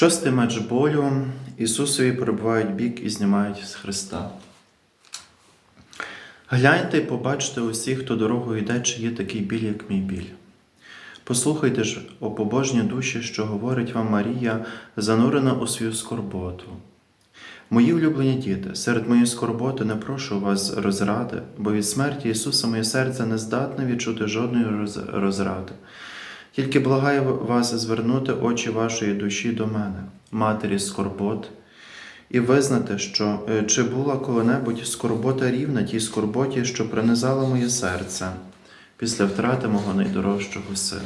Шостий меч болю Ісусові перебувають бік і знімають з Христа. Гляньте і побачте усіх, хто дорогою йде, чи є такий біль, як мій біль. Послухайте ж, о побожні душі, що говорить вам Марія, занурена у свою скорботу. Мої улюблені діти, серед моєї скорботи не прошу вас розради, бо від смерті Ісуса моє серце не здатне відчути жодної розради. Тільки благаю вас звернути очі вашої душі до мене, матері скорбот, і визнати, що е, чи була коли-небудь скорбота рівна тій скорботі, що принизала моє серце після втрати мого найдорожчого сина.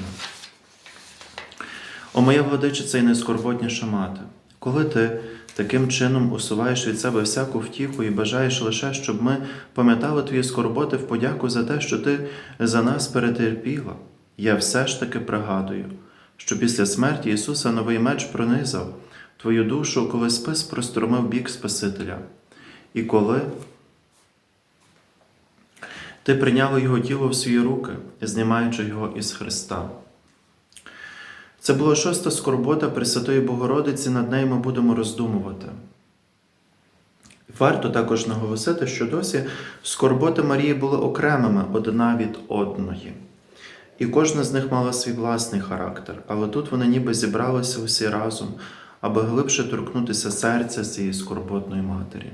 О моя владичиця і найскорботніша мати, коли ти таким чином усуваєш від себе всяку втіху і бажаєш лише, щоб ми пам'ятали твої скорботи в подяку за те, що ти за нас перетерпіла, я все ж таки пригадую, що після смерті Ісуса новий меч пронизав твою душу, коли спис простромив бік Спасителя, і коли ти прийняла його тіло в свої руки, знімаючи його із Христа. Це була шоста скорбота Пресвятої Богородиці, над нею ми будемо роздумувати. Варто також наголосити, що досі скорботи Марії були окремими одна від одної. І кожна з них мала свій власний характер, але тут вони ніби зібралися усі разом, аби глибше торкнутися серця цієї скорботної матері.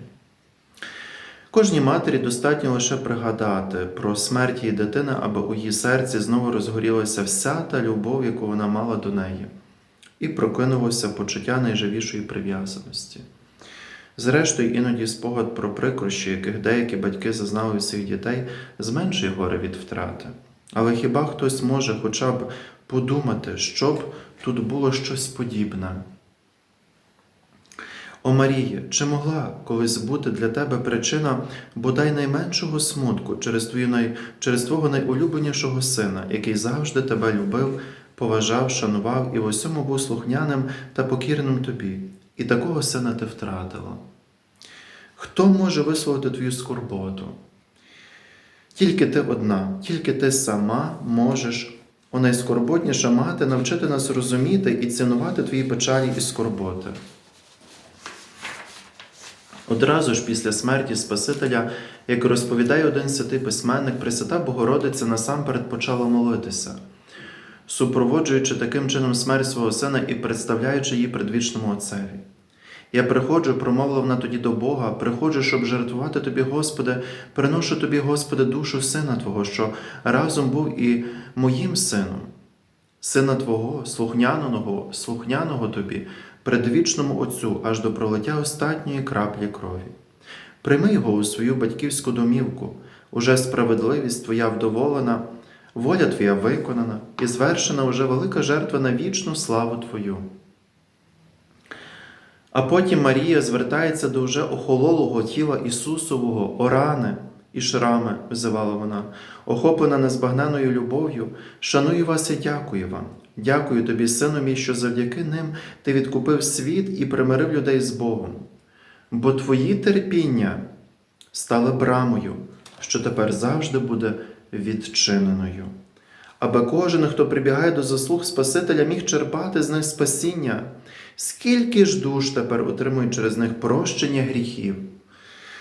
Кожній матері достатньо лише пригадати про смерть її дитини, аби у її серці знову розгорілася вся та любов, яку вона мала до неї, і прокинулося почуття найживішої прив'язаності. Зрештою, іноді спогад про прикрощі, яких деякі батьки зазнали у своїх дітей, зменшує горе від втрати. Але хіба хтось може хоча б подумати, щоб тут було щось подібне? О Марія, чи могла колись бути для тебе причина бодай найменшого смутку через, твою най... через твого найулюбленішого сина, який завжди тебе любив, поважав, шанував і в усьому був слухняним та покірним тобі, і такого сина ти втратила? Хто може висловити твою скорботу? Тільки ти одна, тільки ти сама можеш, о найскорботніша мати, навчити нас розуміти і цінувати твої печалі і скорботи. Одразу ж після смерті Спасителя, як розповідає один святий письменник, Пресвята Богородиця насамперед почала молитися, супроводжуючи таким чином смерть свого сина і представляючи її предвічному Отцеві. Я приходжу, промовила вона тоді до Бога, приходжу, щоб жертвувати тобі, Господи, приношу тобі, Господи, душу Сина Твого, що разом був і моїм сином, сина Твого, слухняного, слухняного тобі, предвічному Отцю, аж до пролиття остатньої краплі крові. Прийми його у свою батьківську домівку, уже справедливість Твоя вдоволена, воля Твоя виконана і звершена уже велика жертва на вічну славу Твою. А потім Марія звертається до вже охололого тіла Ісусового, орани і шрами, взивала вона, охоплена незбагненою любов'ю, шаную вас і дякую вам. Дякую тобі, сину мій, що завдяки ним ти відкупив світ і примирив людей з Богом. Бо твої терпіння стали брамою, що тепер завжди буде відчиненою. Аби кожен, хто прибігає до заслуг Спасителя, міг черпати з них спасіння, скільки ж душ тепер отримують через них прощення гріхів,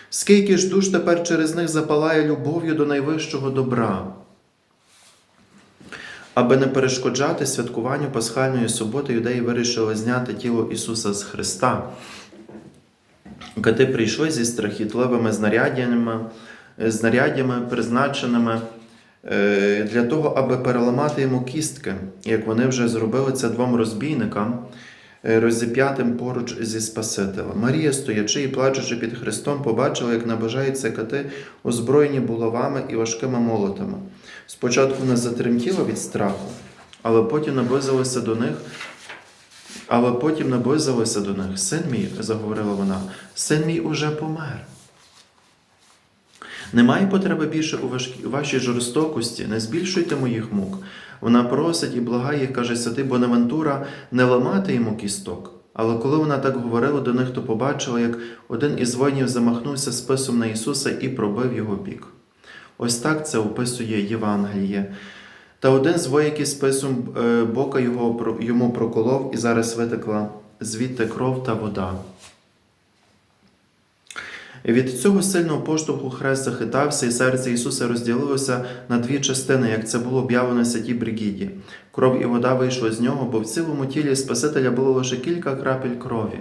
скільки ж душ тепер через них запалає любов'ю до найвищого добра. Аби не перешкоджати святкуванню Пасхальної суботи, юдеї вирішили зняти тіло Ісуса з Христа. Кати прийшли зі страхітливими знаряддями, знаряддями призначеними е, для того, аби переламати йому кістки, як вони вже зробили це двом розбійникам, розіп'ятим поруч зі Спасителем. Марія, стоячи і плачучи під Христом, побачила, як набажаються кати, озброєні булавами і важкими молотами. Спочатку вона затремтіла від страху, але потім наблизилася до них. Але потім наблизилася до них. Син мій, заговорила вона, син мій уже помер. Немає потреби більше у вашій жорстокості, не збільшуйте моїх мук. Вона просить і благає, каже святий Бонавентура, не ламати йому кісток. Але коли вона так говорила до них, то побачила, як один із воїнів замахнувся списом на Ісуса і пробив його бік. Ось так це описує Євангеліє. Та один з вояків списом е, бока його йому проколов, і зараз витекла звідти кров та вода. Від цього сильного поштовху хрест захитався, і серце Ісуса розділилося на дві частини, як це було об'явлено святій Бригіді. Кров і вода вийшли з нього, бо в цілому тілі Спасителя було лише кілька крапель крові,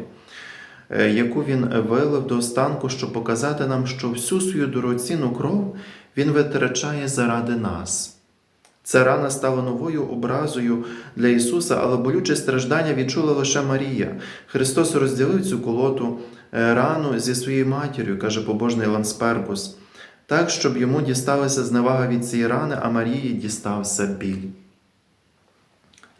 е, яку він вилив до останку, щоб показати нам, що всю свою дорогоцінну кров він витрачає заради нас. Ця рана стала новою образою для Ісуса, але болюче страждання відчула лише Марія. Христос розділив цю колоту рану зі своєю матір'ю, каже побожний Ланспербус, так, щоб йому дісталася зневага від цієї рани, а Марії дістався біль.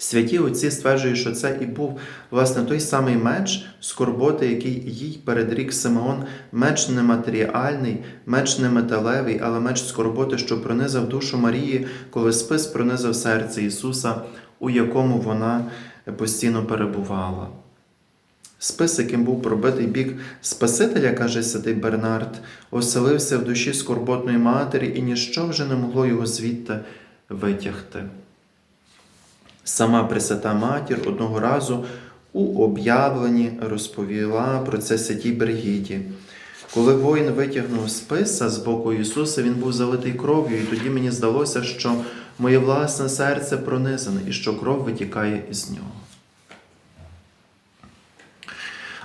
Святі отці стверджують, що це і був власне той самий меч скорботи, який їй передрік Симеон, меч нематеріальний, меч не металевий, але меч скорботи, що пронизав душу Марії, коли спис пронизав серце Ісуса, у якому вона постійно перебувала. Спис, яким був пробитий бік Спасителя, каже святий Бернард, оселився в душі скорботної матері, і ніщо вже не могло його звідти витягти. Сама Пресвята Матір одного разу у об'явленні розповіла про це святій Бригіді. Коли воїн витягнув списа з боку Ісуса, він був залитий кров'ю, і тоді мені здалося, що моє власне серце пронизане і що кров витікає із нього.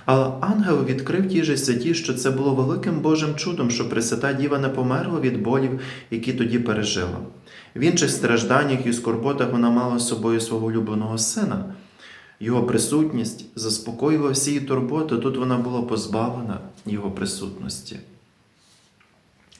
Але ангел відкрив тій же святі, що це було великим Божим чудом, що Пресвята Діва не померла від болів, які тоді пережила. В інших стражданнях і скорботах вона мала з собою свого улюбленого сина. Його присутність заспокоювала всі її турботи, тут вона була позбавлена його присутності.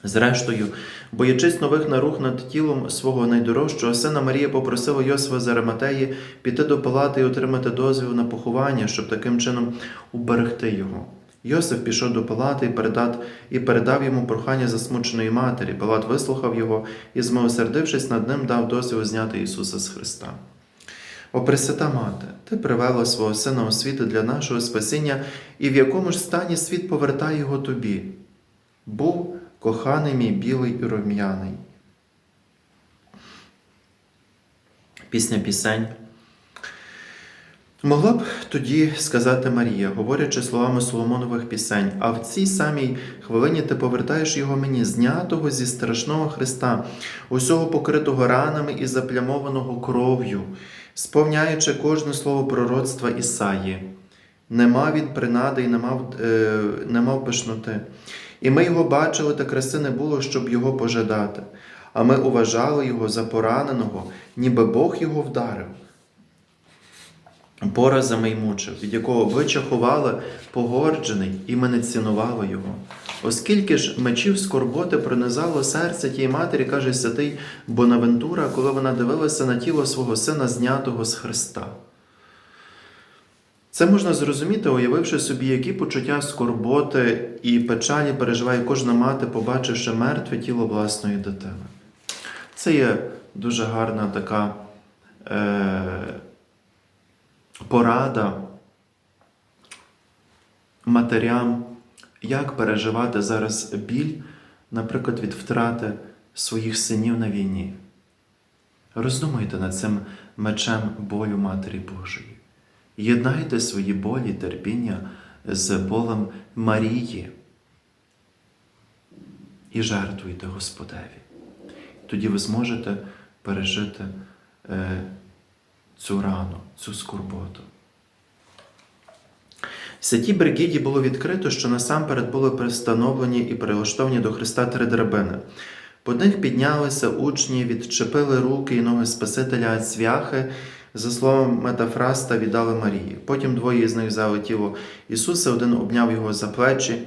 Зрештою, боячись нових нарух над тілом свого найдорожчого сина, Марія попросила Йосифа з Ариматеї піти до палати і отримати дозвіл на поховання, щоб таким чином уберегти його. Йосиф пішов до палати і передав, і передав йому прохання засмученої матері. Палат вислухав його і, змилосердившись над ним, дав дозвіл зняти Ісуса з Христа. О Пресвята Мати, Ти привела свого Сина у світ для нашого спасіння, і в якому ж стані світ повертає його тобі. Був коханий мій білий і рум'яний. Пісня пісень. Могла б тоді сказати Марія, говорячи словами Соломонових пісень, а в цій самій хвилині ти повертаєш його мені, знятого зі страшного Христа, усього покритого ранами і заплямованого кров'ю, сповняючи кожне слово пророцтва Ісаї. Не мав він принади і не мав, е, не мав пишноти. І ми його бачили, та краси не було, щоб його пожадати. А ми уважали його за пораненого, ніби Бог його вдарив. Поразами й від якого ви чахували, погорджений, і ми не цінували його. Оскільки ж мечів скорботи пронизало серце тієї матері, каже святий Бонавентура, коли вона дивилася на тіло свого сина, знятого з Христа. Це можна зрозуміти, уявивши собі, які почуття скорботи і печалі переживає кожна мати, побачивши мертве тіло власної дитини. Це є дуже гарна така е, порада матерям, як переживати зараз біль, наприклад, від втрати своїх синів на війні. Роздумуйте над цим мечем болю Матері Божої. Єднайте свої болі, терпіння з болем Марії і жертвуйте Господеві. Тоді ви зможете пережити е, цю рану, цю скорботу. Святій Бригіді було відкрито, що насамперед були пристановлені і прилаштовані до Христа три драбини. По них піднялися учні, відчепили руки і ноги Спасителя від цвяхи, за словом Метафраста віддали Марії. Потім двоє з них взяли тіло Ісуса, один обняв його за плечі,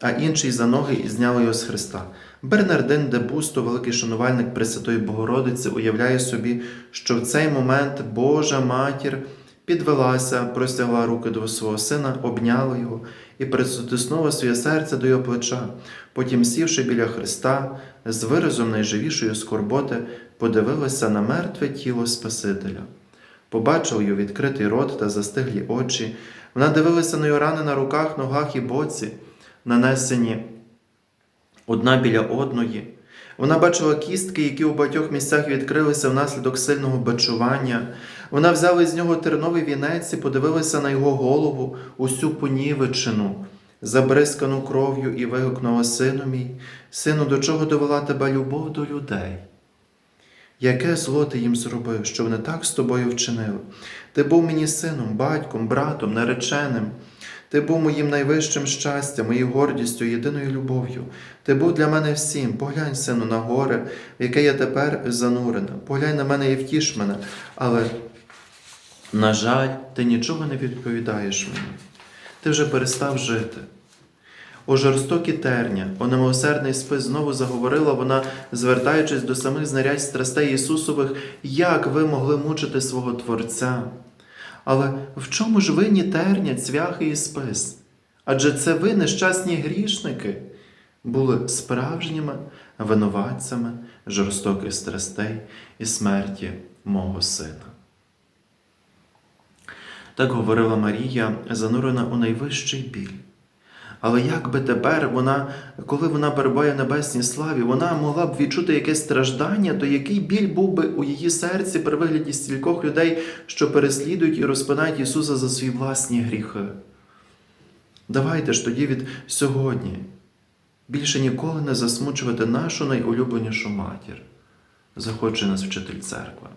а інший за ноги і зняли його з Христа. Бернардин де Бусто, великий шанувальник Пресвятої Богородиці, уявляє собі, що в цей момент Божа матір підвелася, простягла руки до свого сина, обняла його і притиснула своє серце до його плеча. Потім, сівши біля Христа, з виразом найживішої скорботи, подивилася на мертве тіло Спасителя. Побачила його відкритий рот та застиглі очі. Вона дивилася на його рани на руках, ногах і боці, нанесені одна біля одної. Вона бачила кістки, які у багатьох місцях відкрилися внаслідок сильного бачування. Вона взяла з нього терновий вінець і подивилася на його голову, усю понівечену, забризкану кров'ю, і вигукнула Сину мій, сину, до чого довела тебе любов до людей? Яке зло ти їм зробив, що вони так з тобою вчинили? Ти був мені сином, батьком, братом, нареченим. Ти був моїм найвищим щастям, моєю гордістю, єдиною любов'ю. Ти був для мене всім. Поглянь, сину, на горе, в яке я тепер занурена. Поглянь на мене і втіш мене. Але, на жаль, ти нічого не відповідаєш мені. Ти вже перестав жити. О жорстокі терня, о немилосердний спис знову заговорила вона, звертаючись до самих знарядь страстей Ісусових, як ви могли мучити свого Творця. Але в чому ж винні терня, цвяхи і спис? Адже це ви, нещасні грішники, були справжніми винуватцями жорстоких страстей і смерті мого сина. Так говорила Марія, занурена у найвищий біль. Але як би тепер вона, коли вона перебуває в небесній славі, вона могла б відчути якесь страждання, то який біль був би у її серці при вигляді стількох людей, що переслідують і розпинають Ісуса за свої власні гріхи. Давайте ж тоді від сьогодні більше ніколи не засмучувати нашу найулюбленішу матір, захоче нас вчитель церкви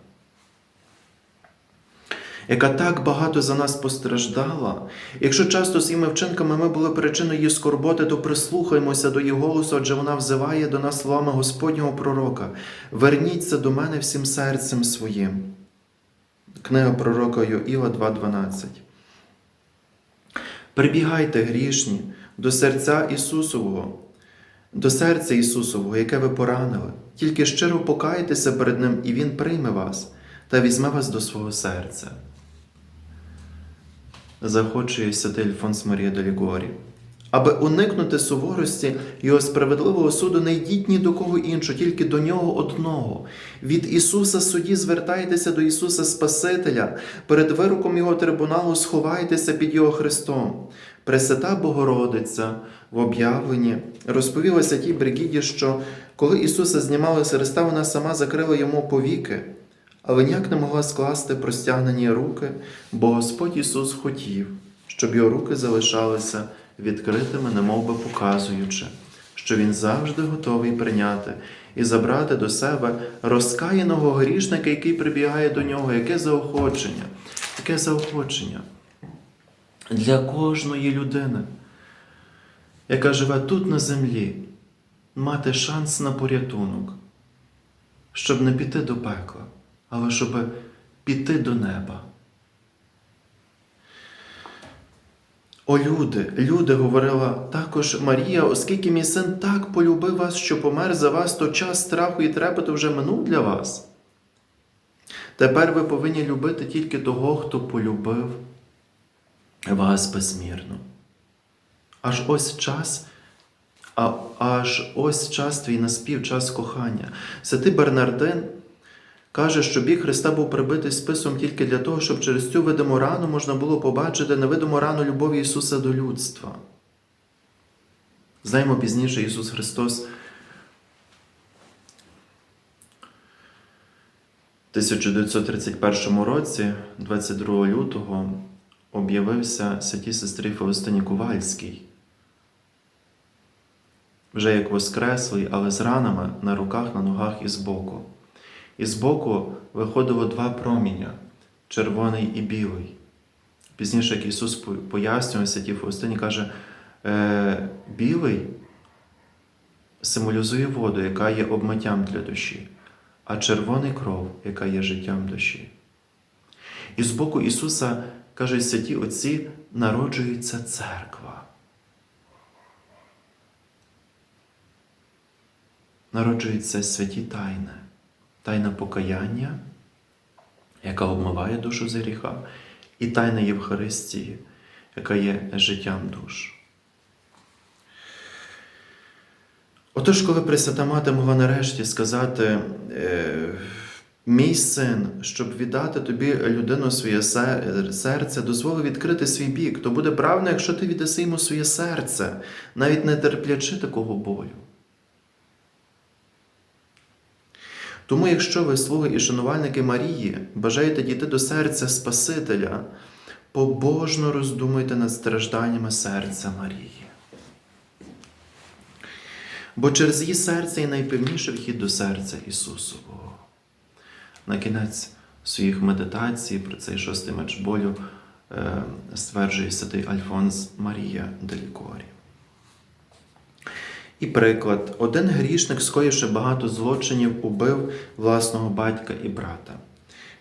яка так багато за нас постраждала. Якщо часто своїми вчинками ми були причиною її скорботи, то прислухаймося до її голосу, адже вона взиває до нас словами Господнього пророка: Верніться до мене всім серцем своїм. Книга пророка Йоїла 2.12. Прибігайте грішні до серця Ісусового, до серця Ісусового, яке ви поранили, тільки щиро покайтеся перед Ним, і Він прийме вас та візьме вас до свого серця захочує святий Альфонс Марія де Лігорі. Аби уникнути суворості його справедливого суду, не йдіть ні до кого іншого, тільки до нього одного. Від Ісуса судді звертайтеся до Ісуса Спасителя, перед вироком Його трибуналу сховайтеся під Його Христом. Пресвята Богородиця в об'явленні розповіла святій Бригіді, що коли Ісуса знімали з Христа, вона сама закрила йому повіки але ніяк не могла скласти простягнені руки, бо Господь Ісус хотів, щоб його руки залишалися відкритими, немов би показуючи, що Він завжди готовий прийняти і забрати до себе розкаяного грішника, який прибігає до нього, яке заохочення, яке заохочення? Для кожної людини, яка живе тут на землі, мати шанс на порятунок, щоб не піти до пекла але щоб піти до неба. О, люди, люди, говорила також Марія, оскільки мій син так полюбив вас, що помер за вас, то час страху і трепету вже минув для вас. Тепер ви повинні любити тільки того, хто полюбив вас безмірно. Аж ось час, а аж ось час твій наспів, час кохання. Святий Бернардин Каже, що бік Христа був прибитий списом тільки для того, щоб через цю видиму рану можна було побачити невидиму рану любові Ісуса до людства. Знаємо пізніше Ісус Христос. 1931 році, 22 лютого, об'явився святій сестрі Фаустині Ковальській. Вже як воскреслий, але з ранами на руках, на ногах і збоку. І збоку виходило два проміння червоний і білий. Пізніше, як Ісус пояснює святій Фаустині, каже, е, білий символізує воду, яка є обмиттям для душі, а червоний кров, яка є життям душі. І з боку Ісуса, кажуть святі Отці, народжується церква. Народжуються святі тайни тайна покаяння, яка обмиває душу за гріха, і тайна Євхаристії, яка є життям душ. Отож, коли Пресвята Мати могла нарешті сказати, «Е, мій син, щоб віддати тобі людину своє серце, дозволив відкрити свій бік, то буде правильно, якщо ти віддаси йому своє серце, навіть не терплячи такого болю. Тому, якщо ви, слуги і шанувальники Марії, бажаєте дійти до серця Спасителя, побожно роздумуйте над стражданнями серця Марії. Бо через її серце є найпевніший вхід до серця Ісусового. На кінець своїх медитацій про цей шостий меч болю е, стверджує святий Альфонс Марія Делікорі. І приклад: один грішник, скоївши багато злочинів, убив власного батька і брата.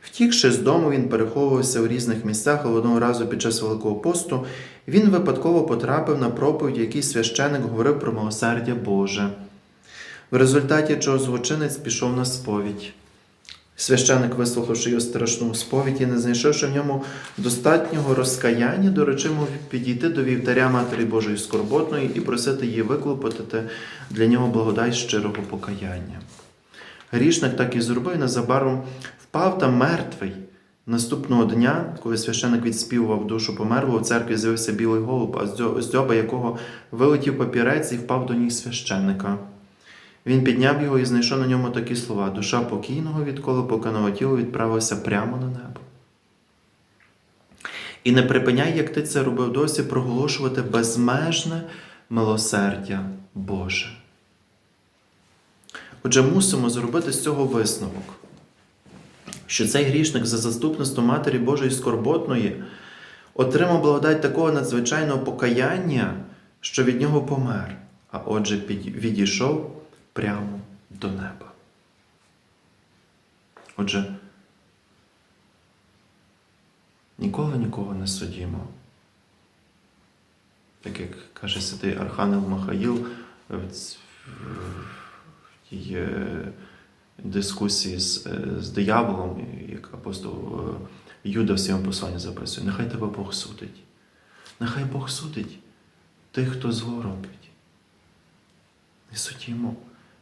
Втікши з дому, він переховувався в різних місцях, але одного разу під час Великого посту він випадково потрапив на проповідь, в якій священик говорив про милосердя Боже, в результаті чого злочинець пішов на сповідь. Священик, вислухавши його страшну сповідь і не знайшовши в ньому достатнього розкаяння, доручив йому підійти до вівтаря Матері Божої Скорботної і просити її виклопотати для нього благодать щирого покаяння. Грішник так і зробив, незабаром впав там мертвий. Наступного дня, коли священик відспівував душу померлого, в церкві з'явився білий голуб, а з дзьоба якого вилетів папірець і впав до ніг священика. Він підняв його і знайшов на ньому такі слова: душа покійного відколи покинула тіло відправилася прямо на небо. І не припиняй, як ти це робив досі, проголошувати безмежне милосердя Боже. Отже, мусимо зробити з цього висновок, що цей грішник за заступництвом Матері Божої Скорботної отримав благодать такого надзвичайного покаяння, що від нього помер, а отже, відійшов прямо до неба. Отже, ніколи нікого не судімо. Так як каже святий Архангел Михаїл в тій е, дискусії з, е, з дияволом, як апостол е, Юда в своєму посланні записує, нехай тебе Бог судить. Нехай Бог судить тих, хто зло робить. Не судімо.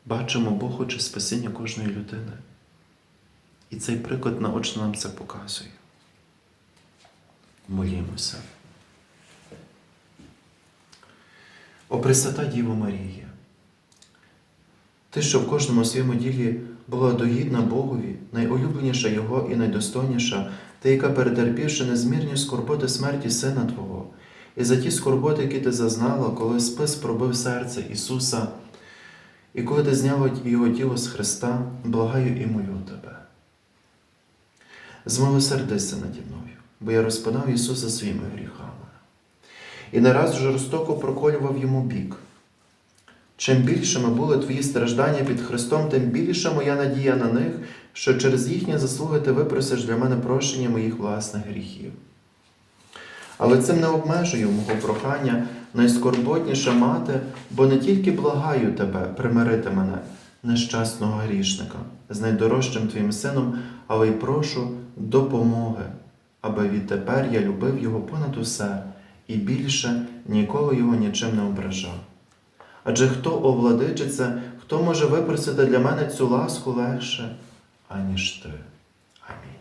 Бачимо, Бог хоче спасіння кожної людини. І цей приклад наочно нам це показує. Молімося. О Пресвята Діво Марія, Ти, що в кожному своєму ділі була догідна Богові, найулюбленіша Його і найдостойніша, ти, яка перетерпівши незмірні скорботи смерті Сина Твого, і за ті скорботи, які ти зазнала, коли спис пробив серце Ісуса, і коли ти зняла Його тіло з Христа, благаю і молю тебе. Змилосердися наді мною, бо я розпинав Ісуса своїми гріхами. І не раз жорстоко проколював йому бік. Чим більшими були твої страждання під Христом, тим більша моя надія на них, що через їхні заслуги ти випросиш для мене прощення моїх власних гріхів. Але цим не обмежую мого прохання найскорботніша мати, бо не тільки благаю тебе примирити мене, нещасного грішника, з найдорожчим твоїм сином, але й прошу допомоги, аби відтепер я любив його понад усе і більше ніколи його нічим не ображав. Адже хто овладичиться, хто може випросити для мене цю ласку легше, аніж ти. Амінь.